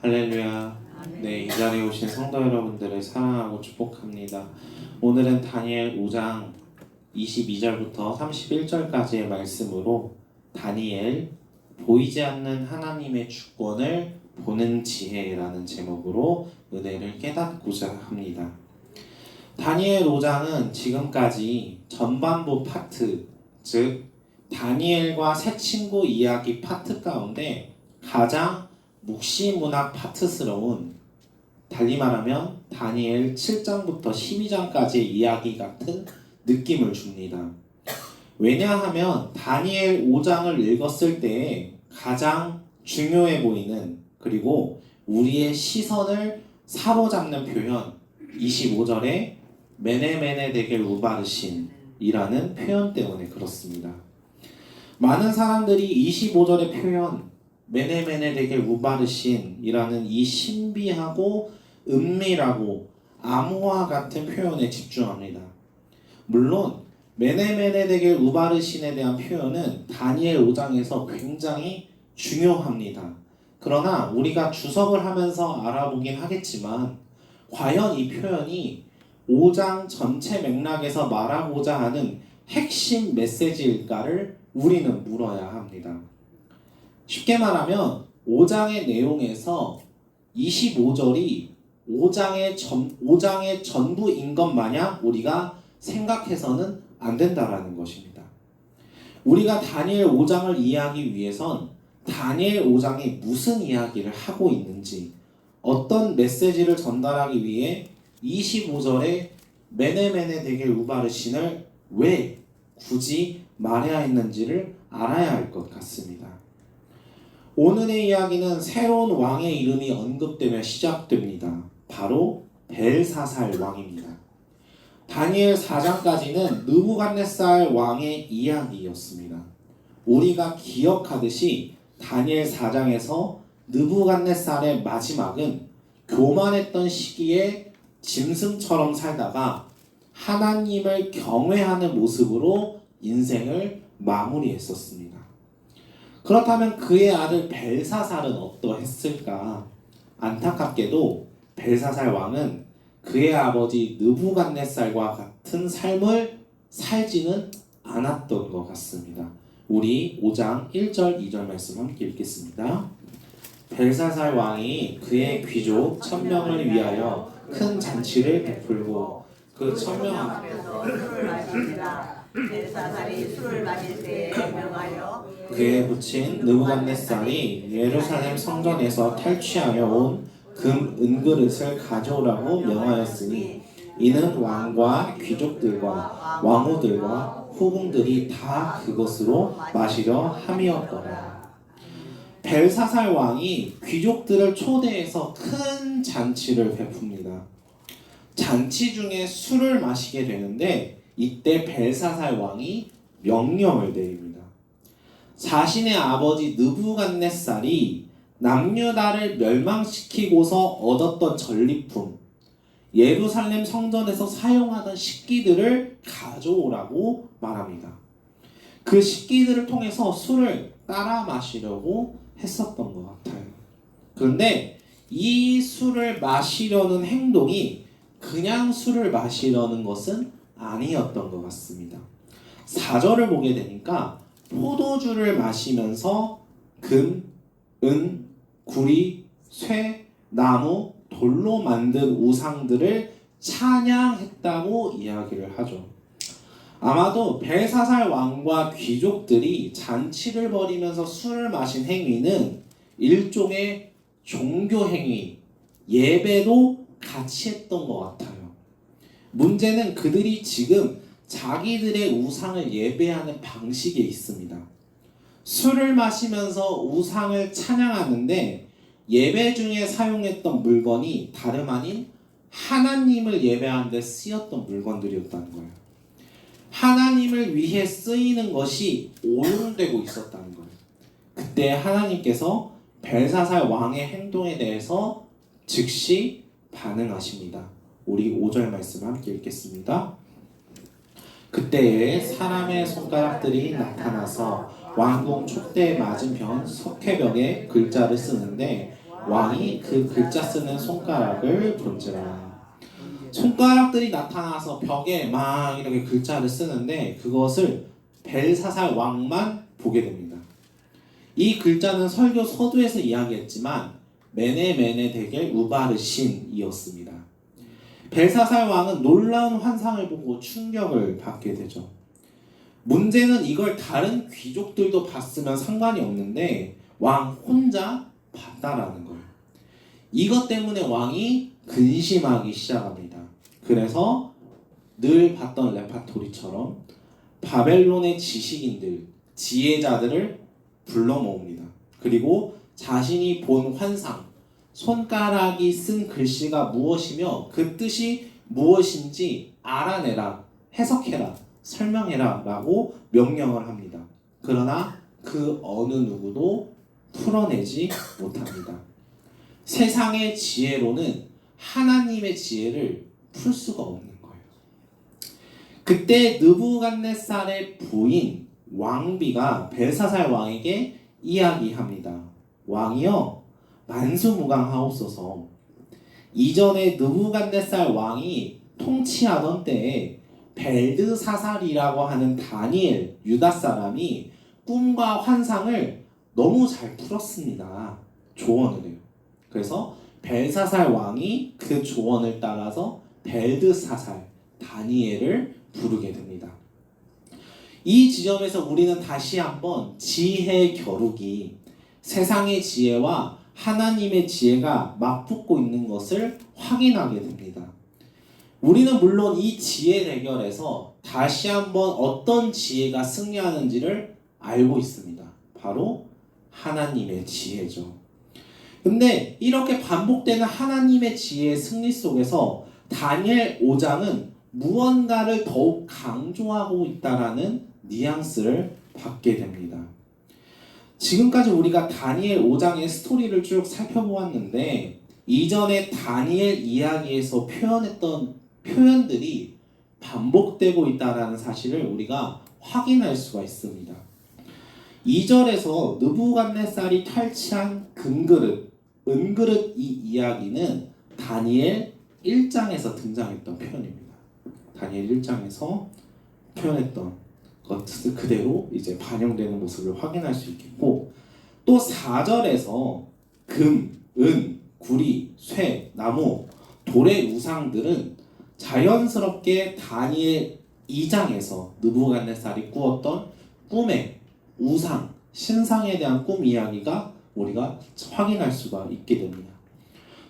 할렐루야. 네, 이 자리에 오신 성도 여러분들을 사랑하고 축복합니다. 오늘은 다니엘 5장 22절부터 31절까지의 말씀으로 다니엘 보이지 않는 하나님의 주권을 보는 지혜라는 제목으로 은혜를 깨닫고자 합니다. 다니엘 5장은 지금까지 전반부 파트, 즉 다니엘과 새 친구 이야기 파트 가운데 가장 묵시문학 파트스러운 달리 말하면 다니엘 7장부터 12장까지의 이야기 같은 느낌을 줍니다. 왜냐하면 다니엘 5장을 읽었을 때 가장 중요해 보이는 그리고 우리의 시선을 사로잡는 표현 25절에 메네메네 데겔 우바르신이라는 표현 때문에 그렇습니다. 많은 사람들이 25절의 표현 메네메네 데겔 우바르신이라는 이 신비하고 은밀하고 암호화 같은 표현에 집중합니다. 물론 메네메네 데겔 우바르신에 대한 표현은 다니엘 5장에서 굉장히 중요합니다. 그러나 우리가 주석을 하면서 알아보긴 하겠지만 과연 이 표현이 5장 전체 맥락에서 말하고자 하는 핵심 메시지일까를 우리는 물어야 합니다. 쉽게 말하면 5장의 내용에서 25절이 5장의 전 5장의 전부인 것 마냥 우리가 생각해서는 안 된다라는 것입니다. 우리가 다니엘 5장을 이해하기 위해선 다니엘 5장이 무슨 이야기를 하고 있는지 어떤 메시지를 전달하기 위해 25절에 메네메네 데겔 우바르신을 왜 굳이 말해야 했는지를 알아야 할 것 같습니다. 오늘의 이야기는 새로운 왕의 이름이 언급되며 시작됩니다. 바로 벨사살 왕입니다. 다니엘 4장까지는 느부갓네살 왕의 이야기였습니다. 우리가 기억하듯이 다니엘 4장에서 느부갓네살의 마지막은 교만했던 시기에 짐승처럼 살다가 하나님을 경외하는 모습으로 인생을 마무리했었습니다. 그렇다면 그의 아들 벨사살은 어떠했을까? 안타깝게도 벨사살 왕은 그의 아버지 느부갓네살과 같은 삶을 살지는 않았던 것 같습니다. 우리 5장 1절 2절 말씀 함께 읽겠습니다. 벨사살 왕이 그의 귀족 천명을 위하여 큰 잔치를 베풀고 그 천명 앞에서. 벨사살이 술을 마실 때 명하여 그의 부친 느부갓네살이 예루살렘 성전에서 탈취하여 온 금 은그릇을 가져오라고 명하였으니 이는 왕과 귀족들과 왕후들과 후궁들이 다 그것으로 마시려 함이었더라. 벨사살 왕이 귀족들을 초대해서 큰 잔치를 베풉니다. 잔치 중에 술을 마시게 되는데 이때 벨사살 왕이 명령을 내립니다. 자신의 아버지 느부갓네살이 남유다를 멸망시키고서 얻었던 전리품 예루살렘 성전에서 사용하던 식기들을 가져오라고 말합니다. 그 식기들을 통해서 술을 따라 마시려고 했었던 것 같아요. 그런데 이 술을 마시려는 행동이 그냥 술을 마시려는 것은 아니었던 것 같습니다. 4절을 보게 되니까 포도주를 마시면서 금, 은, 구리, 쇠, 나무, 돌로 만든 우상들을 찬양했다고 이야기를 하죠. 아마도 벨사살 왕과 귀족들이 잔치를 벌이면서 술을 마신 행위는 일종의 종교 행위, 예배도 같이 했던 것 같아요. 문제는 그들이 지금 자기들의 우상을 예배하는 방식에 있습니다. 술을 마시면서 우상을 찬양하는데 예배 중에 사용했던 물건이 다름 아닌 하나님을 예배하는 데 쓰였던 물건들이었다는 거예요. 하나님을 위해 쓰이는 것이 오용되고 있었다는 거예요. 그때 하나님께서 벨사살 왕의 행동에 대해서 즉시 반응하십니다. 우리 5절 말씀 함께 읽겠습니다. 그때에 사람의 손가락들이 나타나서 왕궁 촉대 맞은편 석회벽에 글자를 쓰는데 왕이 그 글자 쓰는 손가락을 본지라. 손가락들이 나타나서 벽에 막 이렇게 글자를 쓰는데 그것을 벨사살 왕만 보게 됩니다. 이 글자는 설교 서두에서 이야기했지만 메네메네 대겔 우바르신이었습니다. 벨사살 왕은 놀라운 환상을 보고 충격을 받게 되죠. 문제는 이걸 다른 귀족들도 봤으면 상관이 없는데 왕 혼자 봤다라는 거예요. 이것 때문에 왕이 근심하기 시작합니다. 그래서 늘 봤던 레파토리처럼 바벨론의 지식인들, 지혜자들을 불러 모읍니다. 그리고 자신이 본 환상, 손가락이 쓴 글씨가 무엇이며 그 뜻이 무엇인지 알아내라, 해석해라, 설명해라 라고 명령을 합니다. 그러나 그 어느 누구도 풀어내지 못합니다. 세상의 지혜로는 하나님의 지혜를 풀 수가 없는 거예요. 그때 느부갓네살의 부인 왕비가 벨사살 왕에게 이야기합니다. 왕이여 만수무강하옵소서. 이전에 느부갓네살 왕이 통치하던 때에 벨드사살이라고 하는 다니엘 유다 사람이 꿈과 환상을 너무 잘 풀었습니다. 조언을 해요. 그래서 벨사살 왕이 그 조언을 따라서 벨드사살 다니엘을 부르게 됩니다. 이 지점에서 우리는 다시 한번 지혜 겨루기 세상의 지혜와 하나님의 지혜가 맞붙고 있는 것을 확인하게 됩니다. 우리는 물론 이 지혜 대결에서 다시 한번 어떤 지혜가 승리하는지를 알고 있습니다. 바로 하나님의 지혜죠. 근데 이렇게 반복되는 하나님의 지혜의 승리 속에서 다니엘 5장은 무언가를 더욱 강조하고 있다라는 뉘앙스를 받게 됩니다. 지금까지 우리가 다니엘 5장의 스토리를 쭉 살펴보았는데 이전에 다니엘 이야기에서 표현했던 표현들이 반복되고 있다라는 사실을 우리가 확인할 수가 있습니다. 2절에서 느부갓네살이 탈취한 금그릇, 은그릇 이 이야기는 다니엘 1장에서 등장했던 표현입니다. 다니엘 1장에서 표현했던 것을 그대로 이제 반영되는 모습을 확인할 수 있겠고 또 4절에서 금, 은, 구리, 쇠, 나무, 돌의 우상들은 자연스럽게 다니엘 2장에서 느부갓네살이 꾸었던 꿈의 우상, 신상에 대한 꿈 이야기가 우리가 확인할 수가 있게 됩니다.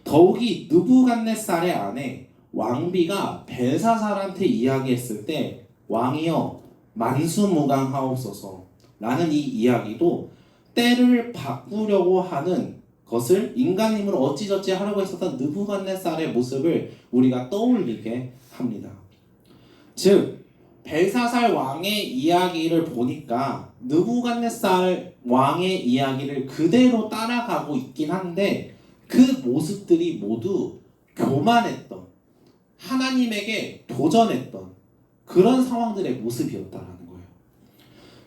더욱이 느부갓네살의 아내 왕비가 벨사살한테 이야기했을 때 왕이여 만수무강하옵소서 라는 이 이야기도 때를 바꾸려고 하는 것을 인간 힘으로 어찌저찌 하려고 했었던 느부갓네살의 모습을 우리가 떠올리게 합니다. 즉 벨사살 왕의 이야기를 보니까 느부갓네살 왕의 이야기를 그대로 따라가고 있긴 한데 그 모습들이 모두 교만했던 하나님에게 도전했던 그런 상황들의 모습이었다라는 거예요.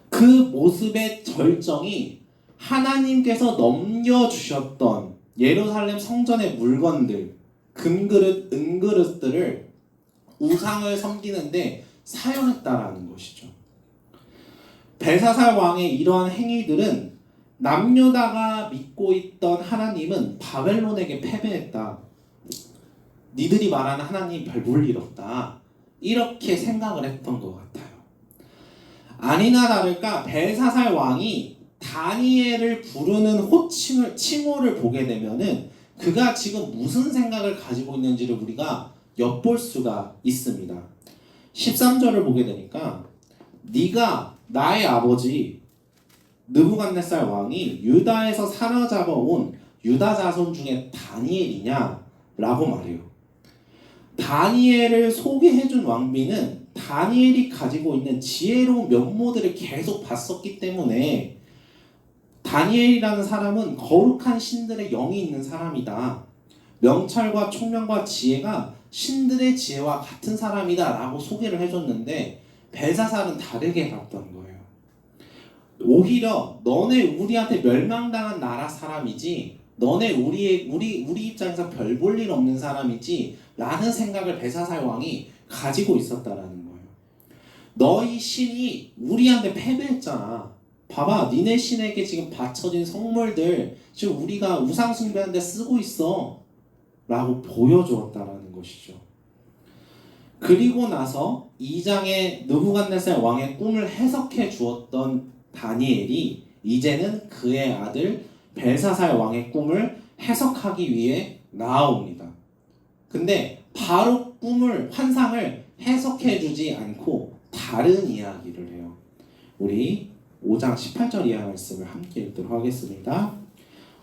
그 모습의 절정이 하나님께서 넘겨주셨던 예루살렘 성전의 물건들, 금그릇, 은그릇들을 우상을 섬기는데 사용했다라는 것이죠. 벨사살 왕의 이러한 행위들은 남유다가 믿고 있던 하나님은 바벨론에게 패배했다. 니들이 말하는 하나님 별 볼 일 없다. 이렇게 생각을 했던 것 같아요. 아니나 다를까 벨사살 왕이 다니엘을 부르는 호칭을 칭호를 보게 되면은 그가 지금 무슨 생각을 가지고 있는지를 우리가 엿볼 수가 있습니다. 13절을 보게 되니까 네가 나의 아버지 느부갓네살 왕이 유다에서 사로잡아 온 유다 자손 중에 다니엘이냐라고 말해요. 다니엘을 소개해준 왕비는 다니엘이 가지고 있는 지혜로운 면모들을 계속 봤었기 때문에 다니엘이라는 사람은 거룩한 신들의 영이 있는 사람이다. 명찰과 총명과 지혜가 신들의 지혜와 같은 사람이다 라고 소개를 해줬는데 벨사살은 다르게 봤던 거예요. 오히려 너네 우리한테 멸망당한 나라 사람이지 너네 우리 우리 우리 입장에서 별 볼 일 없는 사람이지 라는 생각을 벨사살 왕이 가지고 있었다라는 거예요. 너희 신이 우리한테 패배했잖아. 봐봐, 니네 신에게 지금 바쳐진 성물들 지금 우리가 우상 숭배하는데 쓰고 있어. 라고 보여주었다라는 것이죠. 그리고 나서 2장의 느부갓네살 왕의 꿈을 해석해 주었던 다니엘이 이제는 그의 아들 벨사살 왕의 꿈을 해석하기 위해 나아옵니다. 근데 바로 꿈을 환상을 해석해 주지 않고 다른 이야기를 해요. 우리 5장 18절 이하 말씀을 함께 읽도록 하겠습니다.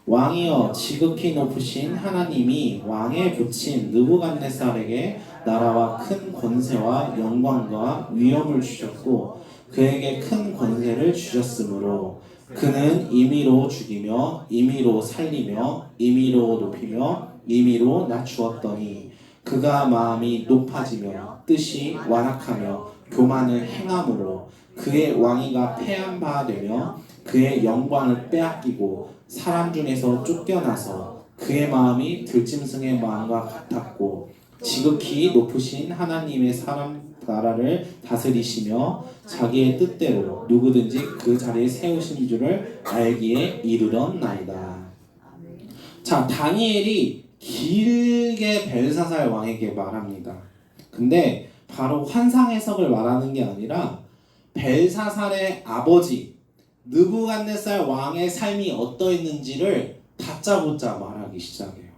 왕이여 지극히 높으신 하나님이 왕에 붙인 느부갓네살에게 나라와 큰 권세와 영광과 위엄을 주셨고 그에게 큰 권세를 주셨으므로 그는 임의로 죽이며 임의로 살리며 임의로 높이며 임의로 낮추었더니 그가 마음이 높아지며 뜻이 완악하며 교만을 행함으로 그의 왕위가 패한 바 되며 그의 영광을 빼앗기고 사람 중에서 쫓겨나서 그의 마음이 들짐승의 마음과 같았고 지극히 높으신 하나님의 사람 나라를 다스리시며 자기의 뜻대로 누구든지 그 자리에 세우신 줄을 알기에 이르렀나이다. 자 다니엘이 길게 벨사살 왕에게 말합니다. 근데 바로 환상 해석을 말하는 게 아니라 벨사살의 아버지 느부갓네살 왕의 삶이 어떠했는지를 다짜고짜 말하기 시작해요.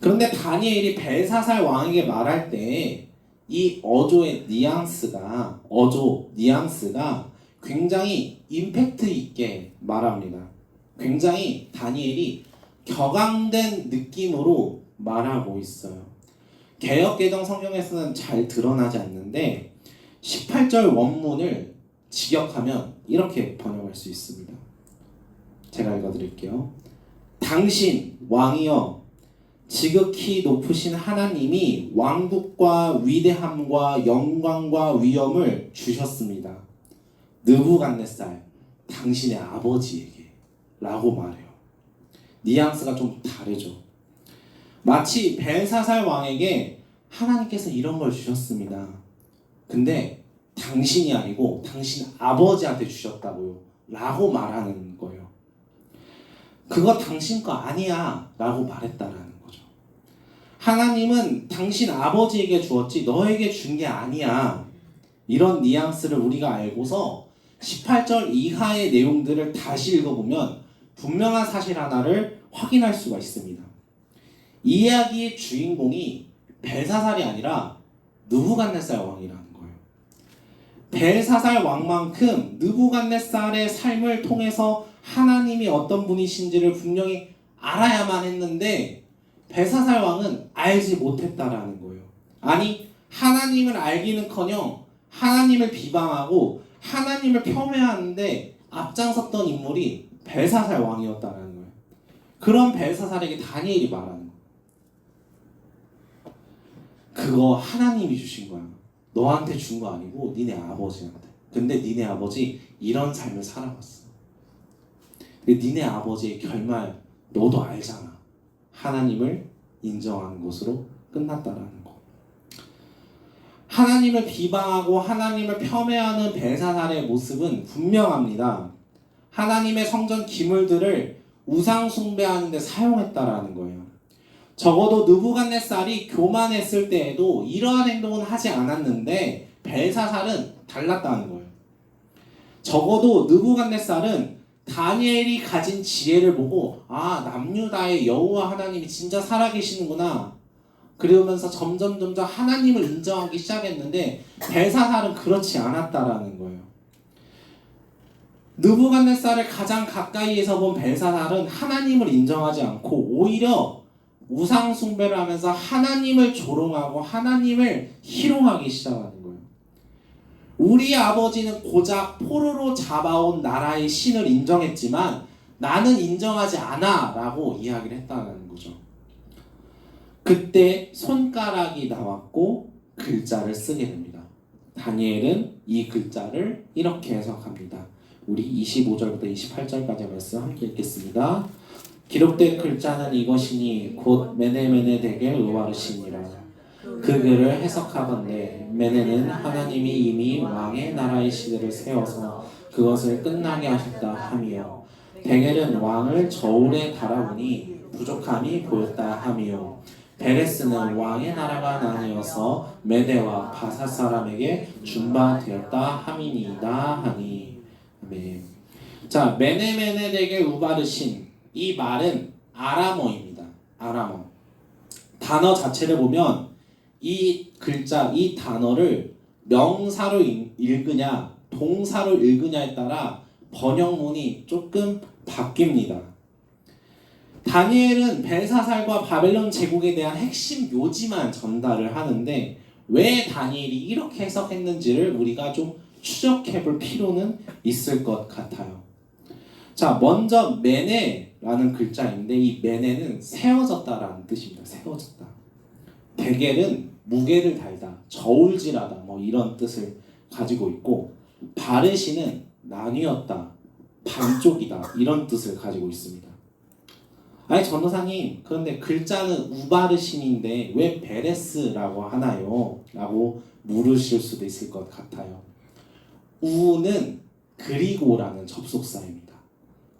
그런데 다니엘이 벨사살 왕에게 말할 때 이 어조의 뉘앙스가 어조 뉘앙스가 굉장히 임팩트 있게 말합니다. 굉장히 다니엘이 격앙된 느낌으로 말하고 있어요. 개혁개정 성경에서는 잘 드러나지 않는데 18절 원문을 직역하면 이렇게 번역할 수 있습니다. 제가 읽어드릴게요. 당신 왕이여 지극히 높으신 하나님이 왕국과 위대함과 영광과 위엄을 주셨습니다. 느부갓네살 당신의 아버지에게 라고 말해요. 뉘앙스가 좀 다르죠. 마치 벨사살 왕에게 하나님께서 이런 걸 주셨습니다. 근데 당신이 아니고 당신 아버지한테 주셨다고요. 라고 말하는 거예요. 그거 당신 거 아니야. 라고 말했다라는 거죠. 하나님은 당신 아버지에게 주었지 너에게 준 게 아니야. 이런 뉘앙스를 우리가 알고서 18절 이하의 내용들을 다시 읽어보면 분명한 사실 하나를 확인할 수가 있습니다. 이 이야기의 주인공이 벨사살이 아니라 느부갓네살 왕이라는 거예요. 벨사살 왕만큼 느부갓네살의 삶을 통해서 하나님이 어떤 분이신지를 분명히 알아야만 했는데 벨사살 왕은 알지 못했다라는 거예요. 아니 하나님을 알기는커녕 하나님을 비방하고 하나님을 폄훼하는데 앞장섰던 인물이 벨사살 왕이었다라는 거예요. 그런 벨사살에게 다니엘이 말하는 거예요. 그거 하나님이 주신 거야. 너한테 준 거 아니고 니네 아버지한테. 근데 니네 아버지 이런 삶을 살아왔어. 근데 니네 아버지의 결말 너도 알잖아. 하나님을 인정하는 것으로 끝났다라는 거. 하나님을 비방하고 하나님을 폄훼하는 벨사살의 모습은 분명합니다. 하나님의 성전 기물들을 우상 숭배하는 데 사용했다라는 거예요. 적어도 느부갓네살이 교만했을 때에도 이러한 행동은 하지 않았는데 벨사살은 달랐다는 거예요. 적어도 느부갓네살은 다니엘이 가진 지혜를 보고 아 남유다의 여호와 하나님이 진짜 살아계시는구나 그러면서 점점 점점 하나님을 인정하기 시작했는데 벨사살은 그렇지 않았다라는 거예요. 느부갓네살을 가장 가까이에서 본 벨사살은 하나님을 인정하지 않고 오히려 우상 숭배를 하면서 하나님을 조롱하고 하나님을 희롱하기 시작하는 거예요. 우리 아버지는 고작 포로로 잡아온 나라의 신을 인정했지만 나는 인정하지 않아라고 이야기를 했다는 거죠. 그때 손가락이 나왔고 글자를 쓰게 됩니다. 다니엘은 이 글자를 이렇게 해석합니다. 우리 25절부터 28절까지 말씀 함께 읽겠습니다. 기록된 글자는 이것이니 곧 메네메네덱의 의와르시니라 그 글을 해석하건대 메네는 하나님이 이미 왕의 나라의 시대를 세워서 그것을 끝나게 하셨다 함이요 베겔은 왕을 저울에 달아보니 부족함이 보였다 함이요 베레스는 왕의 나라가 나뉘어서 메대와 바사 사람에게 준바되었다 함이니이다 하니. 자 메네메네덱의 우바르신 이 말은 아람어입니다. 아람어 단어 자체를 보면 이 글자 이 단어를 명사로 읽- 읽으냐 동사로 읽으냐에 따라 번역문이 조금 바뀝니다. 다니엘은 벨사살과 바벨론 제국에 대한 핵심 요지만 전달을 하는데 왜 다니엘이 이렇게 해석했는지를 우리가 좀 추적해 볼 필요는 있을 것 같아요. 자, 먼저 메네라는 글자인데 이 메네는 세워졌다라는 뜻입니다. 세워졌다. 베겔은 무게를 달다, 저울질하다 뭐 이런 뜻을 가지고 있고 바르시는 나뉘었다, 반쪽이다 이런 뜻을 가지고 있습니다. 아니 전도사님 그런데 글자는 우바르신인데 왜 베레스라고 하나요? 라고 물으실 수도 있을 것 같아요. 우는 그리고라는 접속사입니다.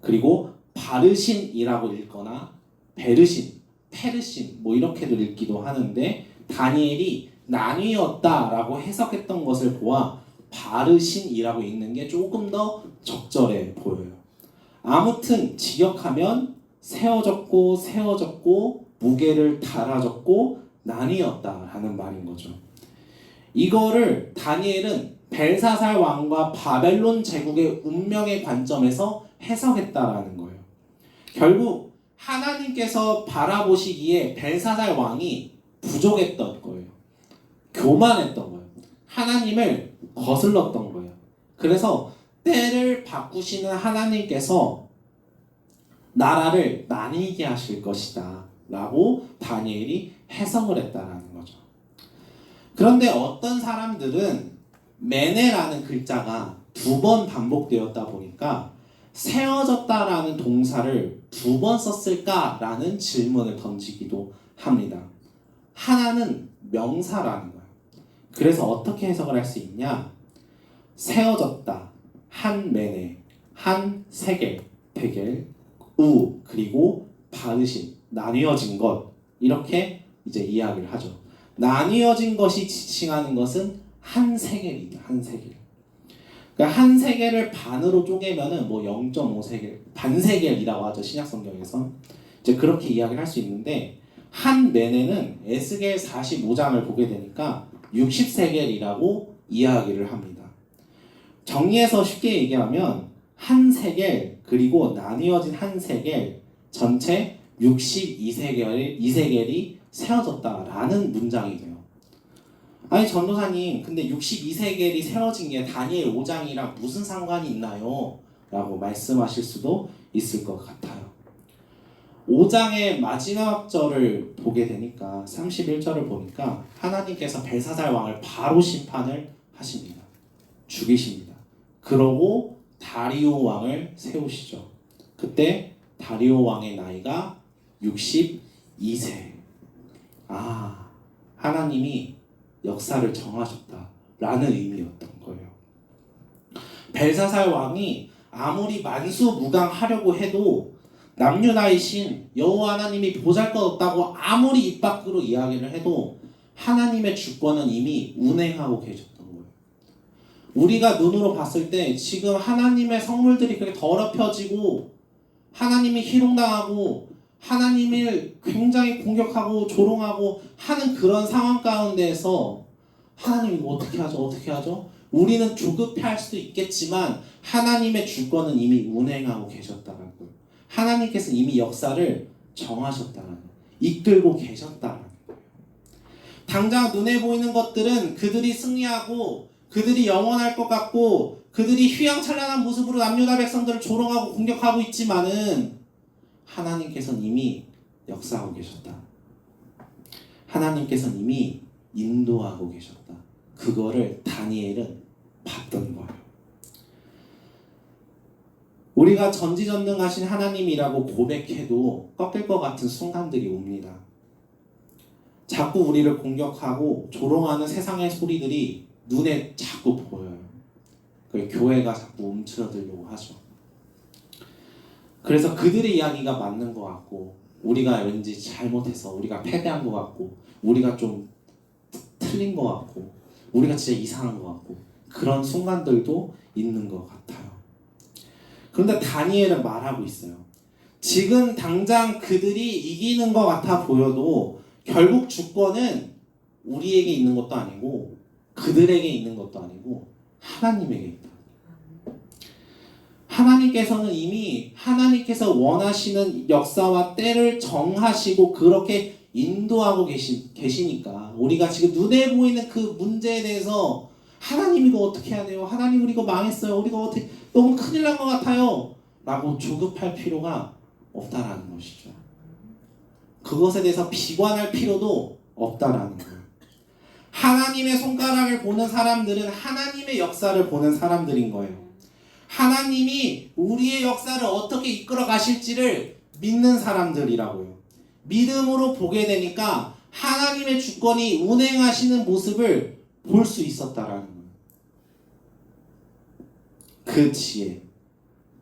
그리고 바르신이라고 읽거나 베르신, 페르신 뭐 이렇게도 읽기도 하는데 다니엘이 나뉘었다라고 해석했던 것을 보아 바르신이라고 읽는 게 조금 더 적절해 보여요. 아무튼 직역하면 세워졌고 세워졌고 무게를 달아졌고 나뉘었다라는 말인 거죠. 이거를 다니엘은 벨사살 왕과 바벨론 제국의 운명의 관점에서 해석했다라는 거예요. 결국 하나님께서 바라보시기에 벨사살 왕이 부족했던 거예요. 교만했던 거예요. 하나님을 거슬렀던 거예요. 그래서 때를 바꾸시는 하나님께서 나라를 나뉘게 하실 것이다. 라고 다니엘이 해석을 했다라는 거죠. 그런데 어떤 사람들은 메네라는 글자가 두 번 반복되었다 보니까 세워졌다라는 동사를 두 번 썼을까라는 질문을 던지기도 합니다. 하나는 명사라는 거예요. 그래서 어떻게 해석을 할 수 있냐? 세워졌다. 한 메네, 한 세겔, 베겔, 우 그리고 바르신 나뉘어진 것 이렇게 이제 이야기를 하죠. 나뉘어진 것이 지칭하는 것은 한 세겔이다. 한 세겔. 그러니까 한 세겔을 반으로 쪼개면은 뭐 0.5 세겔, 반 세겔이라고 하죠. 신약 성경에서 이제 그렇게 이야기를 할 수 있는데 한 메네는 에스겔 45장을 보게 되니까 60세겔이라고 이야기를 합니다. 정리해서 쉽게 얘기하면 한 세겔 그리고 나뉘어진 한 세겔 전체 62세겔이 2세겔이 세워졌다라는 문장이 돼요. 아니 전도사님 근데 62세겔이 세워진 게 다니엘 5장이랑 무슨 상관이 있나요? 라고 말씀하실 수도 있을 것 같아요. 5장의 마지막 절을 보게 되니까 31절을 보니까 하나님께서 벨사살 왕을 바로 심판을 하십니다. 죽이십니다. 그러고 다리오 왕을 세우시죠. 그때 다리오 왕의 나이가 62세. 아, 하나님이 역사를 정하셨다라는 의미였던 거예요. 벨사살 왕이 아무리 만수무강하려고 해도 남유나이신 여호와 하나님이 보잘것없다고 아무리 입 밖으로 이야기를 해도 하나님의 주권은 이미 운행하고 계셨던 거예요. 우리가 눈으로 봤을 때 지금 하나님의 성물들이 그렇게 더럽혀지고 하나님이 희롱당하고 하나님을 굉장히 공격하고 조롱하고 하는 그런 상황 가운데에서 하나님 이거 어떻게 하죠? 어떻게 하죠? 우리는 조급해할 수도 있겠지만 하나님의 주권은 이미 운행하고 거예요. 하나님께서 이미 역사를 정하셨다는 거예요. 이끌고 계셨다는 거예요. 당장 눈에 보이는 것들은 그들이 승리하고 그들이 영원할 것 같고 그들이 휘황찬란한 모습으로 남유다 백성들을 조롱하고 공격하고 있지만은 하나님께서는 이미 역사하고 계셨다. 하나님께서는 이미 인도하고 계셨다. 그거를 다니엘은 봤던 거예요. 우리가 전지전능하신 하나님이라고 고백해도 꺾일 것 같은 순간들이 옵니다. 자꾸 우리를 공격하고 조롱하는 세상의 소리들이 눈에 자꾸 보여요. 그 교회가 자꾸 움츠러들려고 하죠. 그래서 그들의 이야기가 맞는 것 같고 우리가 왠지 잘못해서 우리가 패배한 것 같고 우리가 좀 틀린 것 같고 우리가 진짜 이상한 것 같고 그런 순간들도 있는 것 같아요. 그런데 다니엘은 말하고 있어요. 지금 당장 그들이 이기는 것 같아 보여도 결국 주권은 우리에게 있는 것도 아니고 그들에게 있는 것도 아니고 하나님에게 있다. 하나님께서는 이미 하나님께서 원하시는 역사와 때를 정하시고 그렇게 인도하고 계시, 계시니까 우리가 지금 눈에 보이는 그 문제에 대해서 하나님 이거 어떻게 해야 돼요? 하나님 우리 이거 망했어요. 우리가 어떻게 너무 큰일 난 것 같아요. 라고 조급할 필요가 없다라는 것이죠. 그것에 대해서 비관할 필요도 없다라는 거예요. 하나님의 손가락을 보는 사람들은 하나님의 역사를 보는 사람들인 거예요. 하나님이 우리의 역사를 어떻게 이끌어 가실지를 믿는 사람들이라고요. 믿음으로 보게 되니까 하나님의 주권이 운행하시는 모습을 볼 수 있었다라는 거예요. 그 지혜.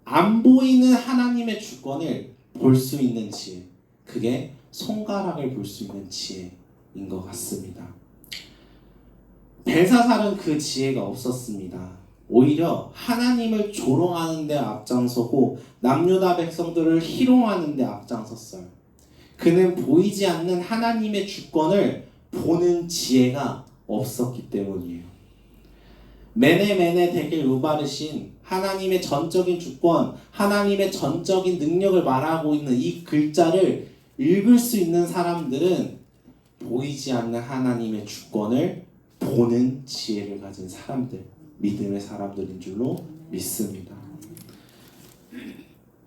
안 보이는 하나님의 주권을 볼 수 있는 지혜. 그게 손가락을 볼 수 있는 지혜인 것 같습니다. 벨사살은 그 지혜가 없었습니다. 오히려 하나님을 조롱하는 데 앞장서고 남유다 백성들을 희롱하는 데 앞장섰어요. 그는 보이지 않는 하나님의 주권을 보는 지혜가 없었기 때문이에요. 메네메네 데길 우바르신 하나님의 전적인 주권, 하나님의 전적인 능력을 말하고 있는 이 글자를 읽을 수 있는 사람들은 보이지 않는 하나님의 주권을 보는 지혜를 가진 사람들, 믿음의 사람들인 줄로 믿습니다.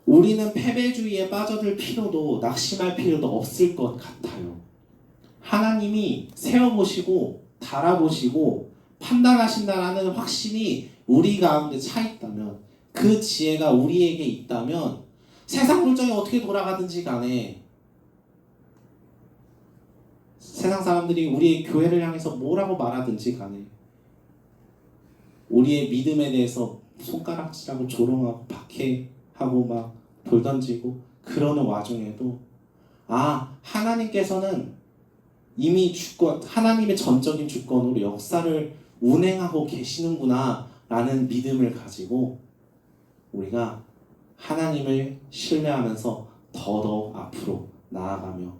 우리는 패배주의에 빠져들 필요도 낙심할 필요도 없을 것 같아요. 하나님이 세워보시고 달아보시고 판단하신다라는 확신이 우리 가운데 차 있다면 그 지혜가 우리에게 있다면 세상 물정이 어떻게 돌아가든지 간에 세상 사람들이 우리의 교회를 향해서 뭐라고 말하든지 간에 우리의 믿음에 대해서 손가락질하고 조롱하고 박해하고 막 돌 던지고 그러는 와중에도 아 하나님께서는 이미 주권 하나님의 전적인 주권으로 역사를 운행하고 계시는구나 라는 믿음을 가지고 우리가 하나님을 신뢰하면서 더더욱 앞으로 나아가며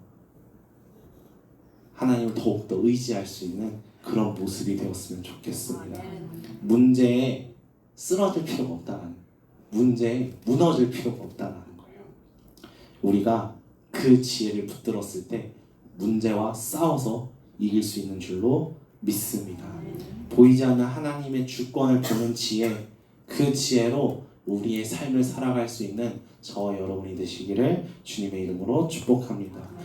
하나님을 더욱더 의지할 수 있는 그런 모습이 되었으면 좋겠습니다. 문제에 쓰러질 필요가 없다는 문제에 무너질 필요가 없다는 거예요. 우리가 그 지혜를 붙들었을 때 문제와 싸워서 이길 수 있는 줄로 믿습니다. 보이지 않는 하나님의 주권을 보는 지혜, 그 지혜로 우리의 삶을 살아갈 수 있는 저와 여러분이 되시기를 주님의 이름으로 축복합니다.